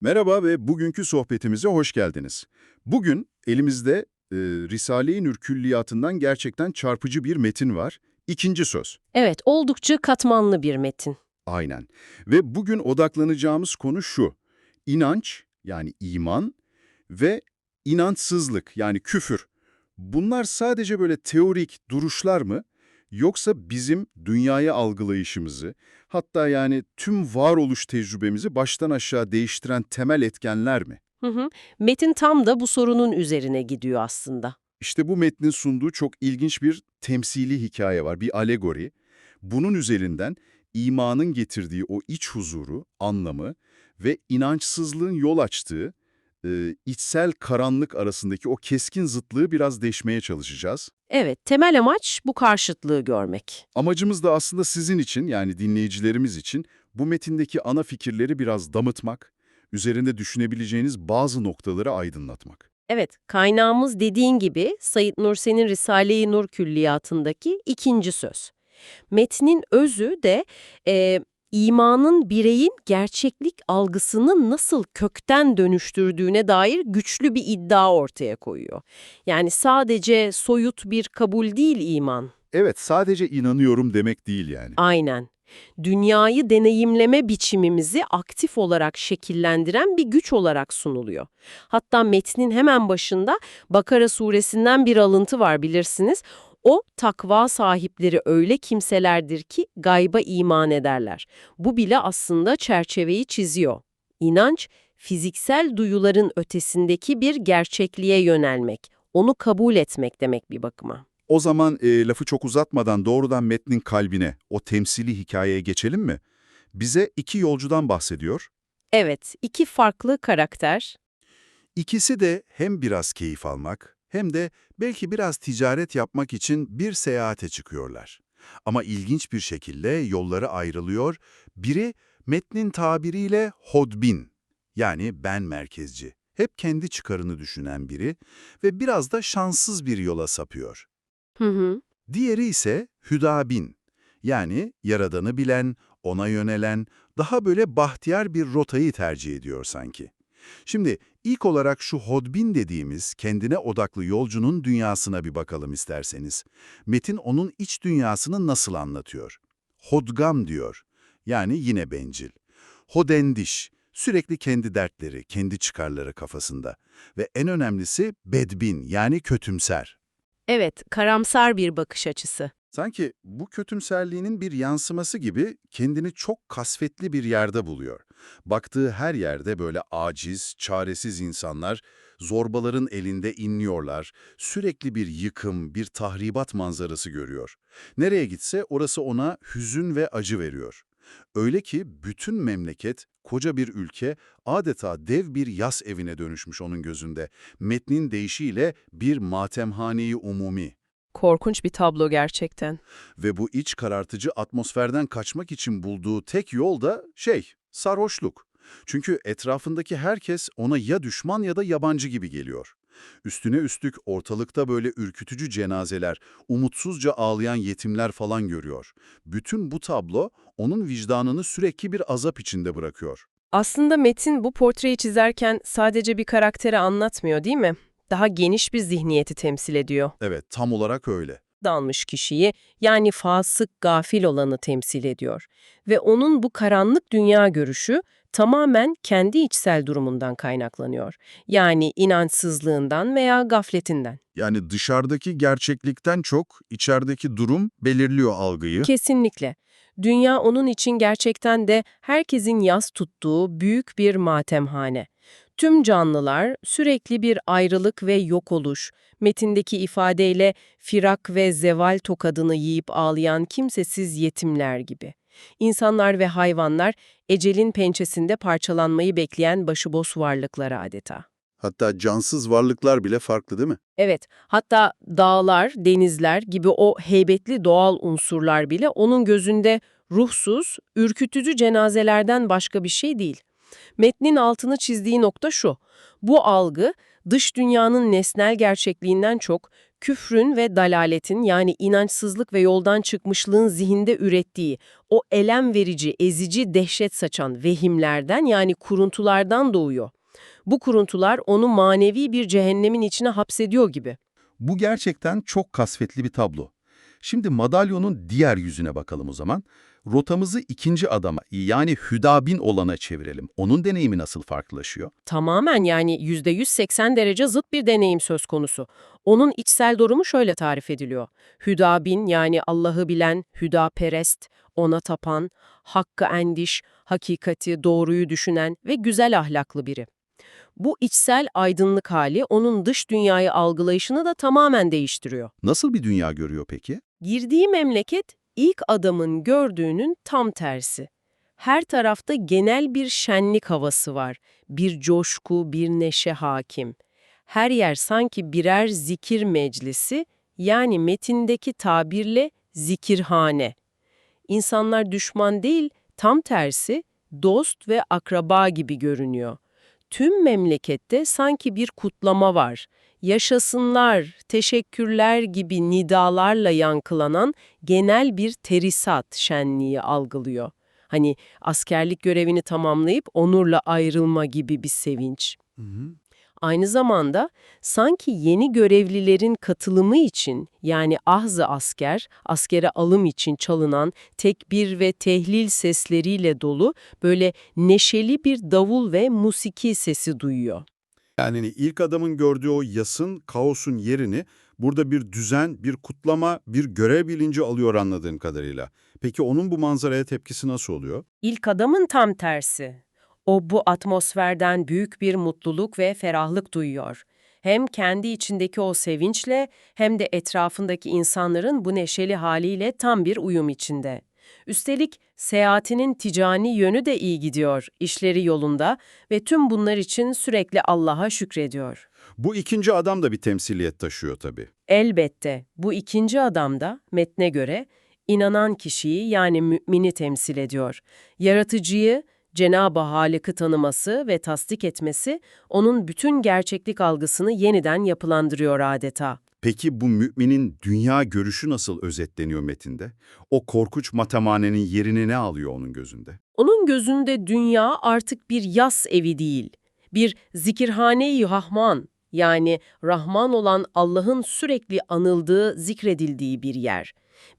Merhaba ve bugünkü sohbetimize hoş geldiniz. Bugün elimizde e, Risale-i Nur Külliyatı'ndan gerçekten çarpıcı bir metin var. İkinci söz. Evet, oldukça katmanlı bir metin. Aynen. Ve bugün odaklanacağımız konu şu. İnanç yani iman ve inançsızlık yani küfür. Bunlar sadece böyle teorik duruşlar mı? Yoksa bizim dünyayı algılayışımızı, hatta yani tüm varoluş tecrübemizi baştan aşağı değiştiren temel etkenler mi? Hı hı. Metin tam da bu sorunun üzerine gidiyor aslında. İşte bu metnin sunduğu çok ilginç bir temsili hikaye var, bir alegori. Bunun üzerinden imanın getirdiği o iç huzuru, anlamı ve inançsızlığın yol açtığı e, içsel karanlık arasındaki o keskin zıtlığı biraz deşmeye çalışacağız. Evet, temel amaç bu karşıtlığı görmek. Amacımız da aslında sizin için yani dinleyicilerimiz için bu metindeki ana fikirleri biraz damıtmak, üzerinde düşünebileceğiniz bazı noktaları aydınlatmak. Evet, kaynağımız dediğin gibi Said Nursi'nin Risale-i Nur Külliyatı'ndaki ikinci söz. Metnin özü de e, imanın bireyin gerçeklik algısını nasıl kökten dönüştürdüğüne dair güçlü bir iddia ortaya koyuyor. Yani sadece soyut bir kabul değil iman. Evet, sadece inanıyorum demek değil yani. Aynen. Dünyayı deneyimleme biçimimizi aktif olarak şekillendiren bir güç olarak sunuluyor. Hatta metnin hemen başında Bakara suresinden bir alıntı var bilirsiniz. O takva sahipleri öyle kimselerdir ki gayba iman ederler. Bu bile aslında çerçeveyi çiziyor. İnanç, fiziksel duyuların ötesindeki bir gerçekliğe yönelmek, onu kabul etmek demek bir bakıma. O zaman e, lafı çok uzatmadan doğrudan metnin kalbine, o temsili hikayeye geçelim mi? Bize iki yolcudan bahsediyor. Evet, iki farklı karakter, İkisi de hem biraz keyif almak hem de belki biraz ticaret yapmak için bir seyahate çıkıyorlar. Ama ilginç bir şekilde yolları ayrılıyor. Biri metnin tabiriyle hodbin yani ben merkezci. Hep kendi çıkarını düşünen biri ve biraz da şanssız bir yola sapıyor. Hı hı. Diğeri ise hüdabin, yani yaradanı bilen, ona yönelen, daha böyle bahtiyar bir rotayı tercih ediyor sanki. Şimdi ilk olarak şu hodbin dediğimiz kendine odaklı yolcunun dünyasına bir bakalım isterseniz. Metin onun iç dünyasını nasıl anlatıyor? Hodgam diyor, yani yine bencil. Hodendiş, sürekli kendi dertleri, kendi çıkarları kafasında. Ve en önemlisi bedbin, yani kötümser. Evet, karamsar bir bakış açısı. Sanki bu kötümserliğinin bir yansıması gibi kendini çok kasvetli bir yerde buluyor. Baktığı her yerde böyle aciz, çaresiz insanlar zorbaların elinde inliyorlar, sürekli bir yıkım, bir tahribat manzarası görüyor. Nereye gitse orası ona hüzün ve acı veriyor. Öyle ki bütün memleket, koca bir ülke adeta dev bir yas evine dönüşmüş onun gözünde. Metnin deyişiyle bir matemhane-i umumi. Korkunç bir tablo gerçekten. Ve bu iç karartıcı atmosferden kaçmak için bulduğu tek yol da şey, sarhoşluk. Çünkü etrafındaki herkes ona ya düşman ya da yabancı gibi geliyor. Üstüne üstlük ortalıkta böyle ürkütücü cenazeler, umutsuzca ağlayan yetimler falan görüyor. Bütün bu tablo onun vicdanını sürekli bir azap içinde bırakıyor. Aslında Metin bu portreyi çizerken sadece bir karakteri anlatmıyor değil mi? Daha geniş bir zihniyeti temsil ediyor. Evet, tam olarak öyle. Dalmış kişiyi, yani fasık, gafil olanı temsil ediyor. Ve onun bu karanlık dünya görüşü tamamen kendi içsel durumundan kaynaklanıyor. Yani inançsızlığından veya gafletinden. Yani dışarıdaki gerçeklikten çok içerideki durum belirliyor algıyı. Kesinlikle. Dünya onun için gerçekten de herkesin yas tuttuğu büyük bir matemhane. Tüm canlılar sürekli bir ayrılık ve yok oluş, metindeki ifadeyle firak ve zeval tokadını yiyip ağlayan kimsesiz yetimler gibi. İnsanlar ve hayvanlar ecelin pençesinde parçalanmayı bekleyen başıboş varlıklar adeta. Hatta cansız varlıklar bile farklı değil mi? Evet, hatta dağlar, denizler gibi o heybetli doğal unsurlar bile onun gözünde ruhsuz, ürkütücü cenazelerden başka bir şey değil. Metnin altını çizdiği nokta şu, bu algı dış dünyanın nesnel gerçekliğinden çok küfrün ve dalaletin yani inançsızlık ve yoldan çıkmışlığın zihinde ürettiği o elem verici, ezici, dehşet saçan vehimlerden yani kuruntulardan doğuyor. Bu kuruntular onu manevi bir cehennemin içine hapsediyor gibi. Bu gerçekten çok kasvetli bir tablo. Şimdi madalyonun diğer yüzüne bakalım o zaman. Rotamızı ikinci adama yani Hüdabin olana çevirelim. Onun deneyimi nasıl farklılaşıyor? Tamamen yani %180 derece zıt bir deneyim söz konusu. Onun içsel durumu şöyle tarif ediliyor. Hüdabin yani Allah'ı bilen, hüdaperest, ona tapan, hakkı endiş, hakikati, doğruyu düşünen ve güzel ahlaklı biri. Bu içsel aydınlık hali onun dış dünyayı algılayışını da tamamen değiştiriyor. Nasıl bir dünya görüyor peki? Girdiği memleket ilk adamın gördüğünün tam tersi. Her tarafta genel bir şenlik havası var. Bir coşku, bir neşe hakim. Her yer sanki birer zikir meclisi, yani metindeki tabirle zikirhane. İnsanlar düşman değil, tam tersi dost ve akraba gibi görünüyor. Tüm memlekette sanki bir kutlama var. Yaşasınlar, teşekkürler gibi nidalarla yankılanan genel bir terisat şenliği algılıyor. Hani askerlik görevini tamamlayıp onurla ayrılma gibi bir sevinç. Aynı zamanda sanki yeni görevlilerin katılımı için yani ahzı asker, askere alım için çalınan tekbir ve tehlil sesleriyle dolu böyle neşeli bir davul ve musiki sesi duyuyor. Yani hani ilk adamın gördüğü o yasın, kaosun yerini burada bir düzen, bir kutlama, bir görev bilinci alıyor anladığım kadarıyla. Peki onun bu manzaraya tepkisi nasıl oluyor? İlk adamın tam tersi. O bu atmosferden büyük bir mutluluk ve ferahlık duyuyor. Hem kendi içindeki o sevinçle hem de etrafındaki insanların bu neşeli haliyle tam bir uyum içinde. Üstelik seyahatinin ticani yönü de iyi gidiyor, işleri yolunda ve tüm bunlar için sürekli Allah'a şükrediyor. Bu ikinci adam da bir temsiliyet taşıyor tabii. Elbette bu ikinci adam da metne göre inanan kişiyi yani mümini temsil ediyor. Yaratıcıyı, Cenab-ı Halık'ı tanıması ve tasdik etmesi onun bütün gerçeklik algısını yeniden yapılandırıyor adeta. Peki bu müminin dünya görüşü nasıl özetleniyor metinde? O korkunç matemanenin yerini ne alıyor onun gözünde? Onun gözünde dünya artık bir yas evi değil, bir zikirhane-i Rahman yani Rahman olan Allah'ın sürekli anıldığı, zikredildiği bir yer.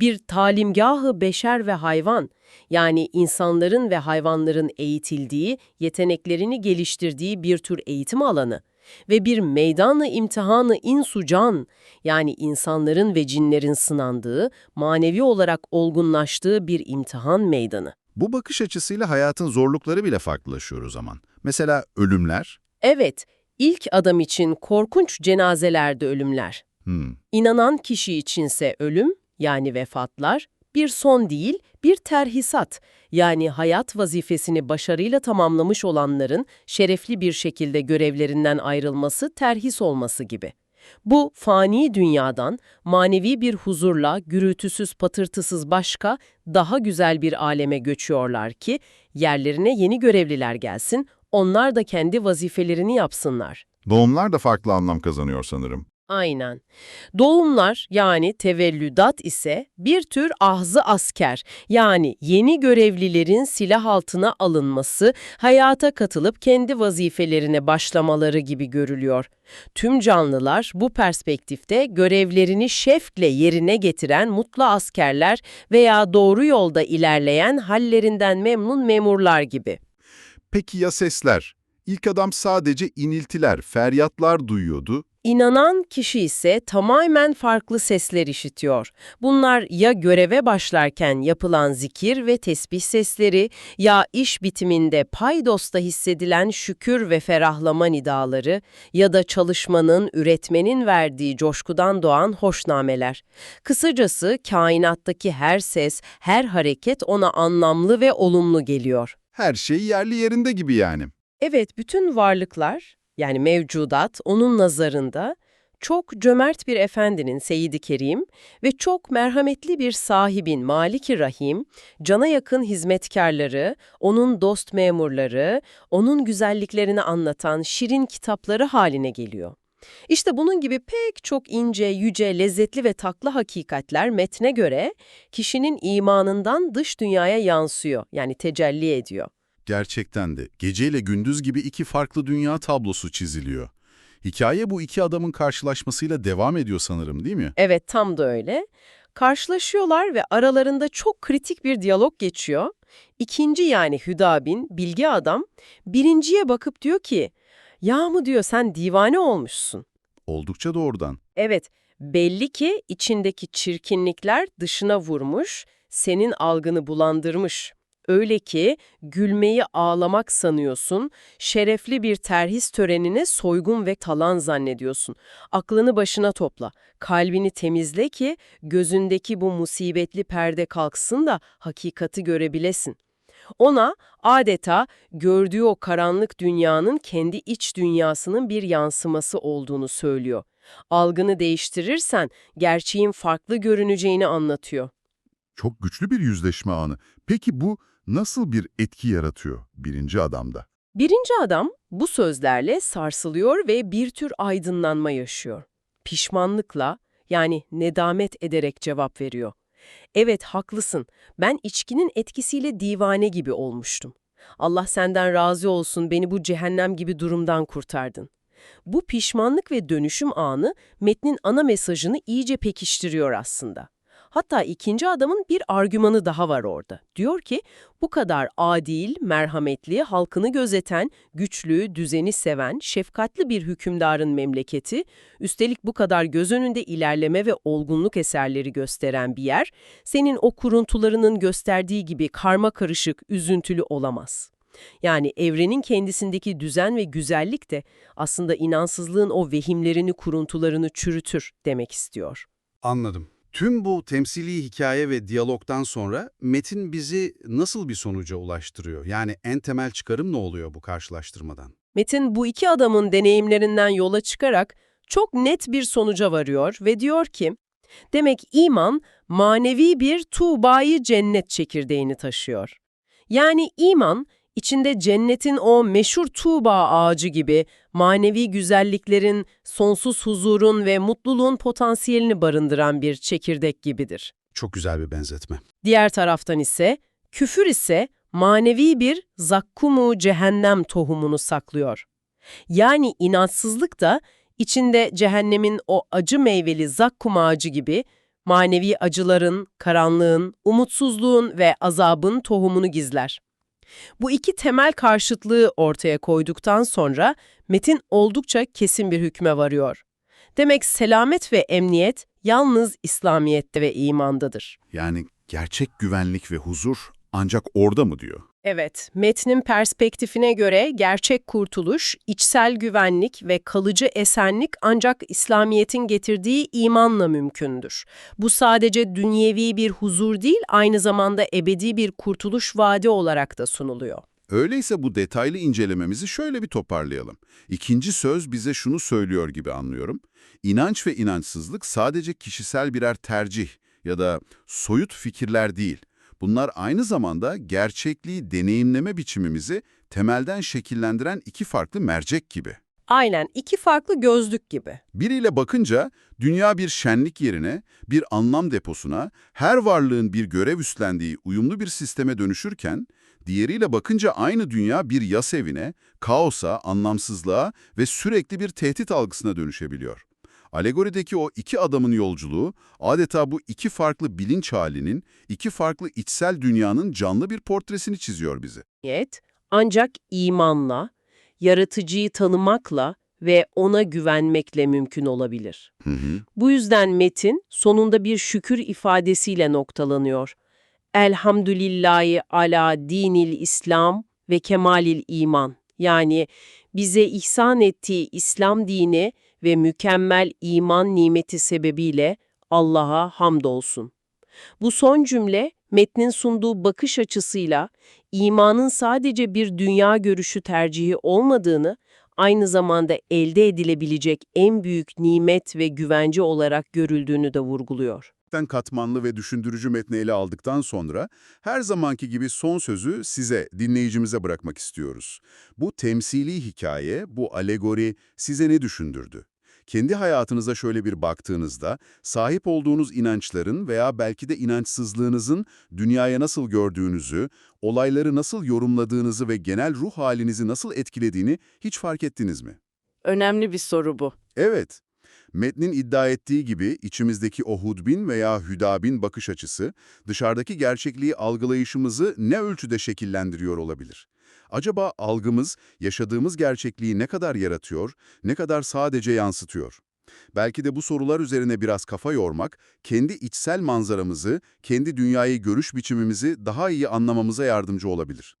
Bir talimgahı beşer ve hayvan, yani insanların ve hayvanların eğitildiği, yeteneklerini geliştirdiği bir tür eğitim alanı ve bir meydanı imtihanı insucan, yani insanların ve cinlerin sınandığı, manevi olarak olgunlaştığı bir imtihan meydanı. Bu bakış açısıyla hayatın zorlukları bile farklılaşıyor o zaman. Mesela ölümler. Evet, ilk adam için korkunç cenazelerde ölümler. Hmm. İnanan kişi içinse ölüm, yani vefatlar, bir son değil, bir terhisat, yani hayat vazifesini başarıyla tamamlamış olanların şerefli bir şekilde görevlerinden ayrılması, terhis olması gibi. Bu fani dünyadan manevi bir huzurla gürültüsüz patırtısız başka, daha güzel bir aleme göçüyorlar ki yerlerine yeni görevliler gelsin, onlar da kendi vazifelerini yapsınlar. Doğumlar da farklı anlam kazanıyor sanırım. Aynen. Doğumlar yani tevellüdat ise bir tür ahzı asker yani yeni görevlilerin silah altına alınması, hayata katılıp kendi vazifelerine başlamaları gibi görülüyor. Tüm canlılar bu perspektifte görevlerini şefkle yerine getiren mutlu askerler veya doğru yolda ilerleyen hallerinden memnun memurlar gibi. Peki ya sesler? İlk adam sadece iniltiler, feryatlar duyuyordu. İnanan kişi ise tamamen farklı sesler işitiyor. Bunlar ya göreve başlarken yapılan zikir ve tesbih sesleri ya iş bitiminde paydosta hissedilen şükür ve ferahlama nidaları ya da çalışmanın, üretmenin verdiği coşkudan doğan hoşnameler. Kısacası kainattaki her ses, her hareket ona anlamlı ve olumlu geliyor. Her şey yerli yerinde gibi yani. Evet, bütün varlıklar, yani mevcudat, onun nazarında çok cömert bir efendinin Seyyid-i Kerim ve çok merhametli bir sahibin Malik-i Rahim, cana yakın hizmetkarları, onun dost memurları, onun güzelliklerini anlatan şirin kitapları haline geliyor. İşte bunun gibi pek çok ince, yüce, lezzetli ve tatlı hakikatler metne göre kişinin imanından dış dünyaya yansıyor, yani tecelli ediyor. Gerçekten de geceyle gündüz gibi iki farklı dünya tablosu çiziliyor. Hikaye bu iki adamın karşılaşmasıyla devam ediyor sanırım değil mi? Evet, tam da öyle. Karşılaşıyorlar ve aralarında çok kritik bir diyalog geçiyor. İkinci yani Hüdabin, bilgi adam, birinciye bakıp diyor ki, ''Ya mı diyor sen divane olmuşsun.'' Oldukça doğrudan. Evet, belli ki içindeki çirkinlikler dışına vurmuş, senin algını bulandırmış. Öyle ki gülmeyi ağlamak sanıyorsun, şerefli bir terhis törenine soygun ve talan zannediyorsun. Aklını başına topla, kalbini temizle ki gözündeki bu musibetli perde kalksın da hakikati görebilesin. Ona adeta gördüğü o karanlık dünyanın kendi iç dünyasının bir yansıması olduğunu söylüyor. Algını değiştirirsen gerçeğin farklı görüneceğini anlatıyor. Çok güçlü bir yüzleşme anı. Peki bu nasıl bir etki yaratıyor birinci adamda? Birinci adam bu sözlerle sarsılıyor ve bir tür aydınlanma yaşıyor. Pişmanlıkla yani nedamet ederek cevap veriyor. Evet haklısın, ben içkinin etkisiyle divane gibi olmuştum. Allah senden razı olsun beni bu cehennem gibi durumdan kurtardın. Bu pişmanlık ve dönüşüm anı metnin ana mesajını iyice pekiştiriyor aslında. Hatta ikinci adamın bir argümanı daha var orada. Diyor ki, bu kadar adil, merhametli, halkını gözeten, güçlü, düzeni seven, şefkatli bir hükümdarın memleketi, üstelik bu kadar göz önünde ilerleme ve olgunluk eserleri gösteren bir yer, senin o kuruntularının gösterdiği gibi karma karışık, üzüntülü olamaz. Yani evrenin kendisindeki düzen ve güzellik de aslında inansızlığın o vehimlerini, kuruntularını çürütür demek istiyor. Anladım. Tüm bu temsili hikaye ve diyalogdan sonra metin bizi nasıl bir sonuca ulaştırıyor? Yani en temel çıkarım ne oluyor bu karşılaştırmadan? Metin bu iki adamın deneyimlerinden yola çıkarak çok net bir sonuca varıyor ve diyor ki, demek iman manevi bir tuğbayı cennet çekirdeğini taşıyor. Yani iman, içinde cennetin o meşhur tuğba ağacı gibi manevi güzelliklerin, sonsuz huzurun ve mutluluğun potansiyelini barındıran bir çekirdek gibidir. Çok güzel bir benzetme. Diğer taraftan ise küfür ise manevi bir zakkumu cehennem tohumunu saklıyor. Yani inançsızlık da içinde cehennemin o acı meyveli zakkum ağacı gibi manevi acıların, karanlığın, umutsuzluğun ve azabın tohumunu gizler. Bu iki temel karşıtlığı ortaya koyduktan sonra metin oldukça kesin bir hükme varıyor. Demek selamet ve emniyet yalnız İslamiyet'te ve imandadır. Yani gerçek güvenlik ve huzur ancak orada mı diyor? Evet, metnin perspektifine göre gerçek kurtuluş, içsel güvenlik ve kalıcı esenlik ancak İslamiyet'in getirdiği imanla mümkündür. Bu sadece dünyevi bir huzur değil, aynı zamanda ebedi bir kurtuluş vaadi olarak da sunuluyor. Öyleyse bu detaylı incelememizi şöyle bir toparlayalım. İkinci söz bize şunu söylüyor gibi anlıyorum. İnanç ve inançsızlık sadece kişisel birer tercih ya da soyut fikirler değil. Bunlar aynı zamanda gerçekliği deneyimleme biçimimizi temelden şekillendiren iki farklı mercek gibi. Aynen, iki farklı gözlük gibi. Biriyle bakınca dünya bir şenlik yerine, bir anlam deposuna, her varlığın bir görev üstlendiği uyumlu bir sisteme dönüşürken, diğeriyle bakınca aynı dünya bir yas evine, kaosa, anlamsızlığa ve sürekli bir tehdit algısına dönüşebiliyor. Alegorideki o iki adamın yolculuğu adeta bu iki farklı bilinç halinin, iki farklı içsel dünyanın canlı bir portresini çiziyor bize. Niyet, ancak imanla, yaratıcıyı tanımakla ve ona güvenmekle mümkün olabilir. Hı hı. Bu yüzden metin sonunda bir şükür ifadesiyle noktalanıyor. Elhamdülillahi ala dinil İslam ve kemalil iman. Yani bize ihsan ettiği İslam dini ve mükemmel iman nimeti sebebiyle Allah'a hamdolsun. Bu son cümle metnin sunduğu bakış açısıyla imanın sadece bir dünya görüşü tercihi olmadığını, aynı zamanda elde edilebilecek en büyük nimet ve güvence olarak görüldüğünü de vurguluyor. katmanlı ve düşündürücü metni ele aldıktan sonra her zamanki gibi son sözü size, dinleyicimize bırakmak istiyoruz. Bu temsili hikaye, bu alegori size ne düşündürdü? Kendi hayatınıza şöyle bir baktığınızda, sahip olduğunuz inançların veya belki de inançsızlığınızın dünyaya nasıl gördüğünüzü, olayları nasıl yorumladığınızı ve genel ruh halinizi nasıl etkilediğini hiç fark ettiniz mi? Önemli bir soru bu. Evet. Metnin iddia ettiği gibi içimizdeki o hudbin veya hüdabin bakış açısı, dışarıdaki gerçekliği algılayışımızı ne ölçüde şekillendiriyor olabilir? Acaba algımız, yaşadığımız gerçekliği ne kadar yaratıyor, ne kadar sadece yansıtıyor? Belki de bu sorular üzerine biraz kafa yormak, kendi içsel manzaramızı, kendi dünyayı görüş biçimimizi daha iyi anlamamıza yardımcı olabilir.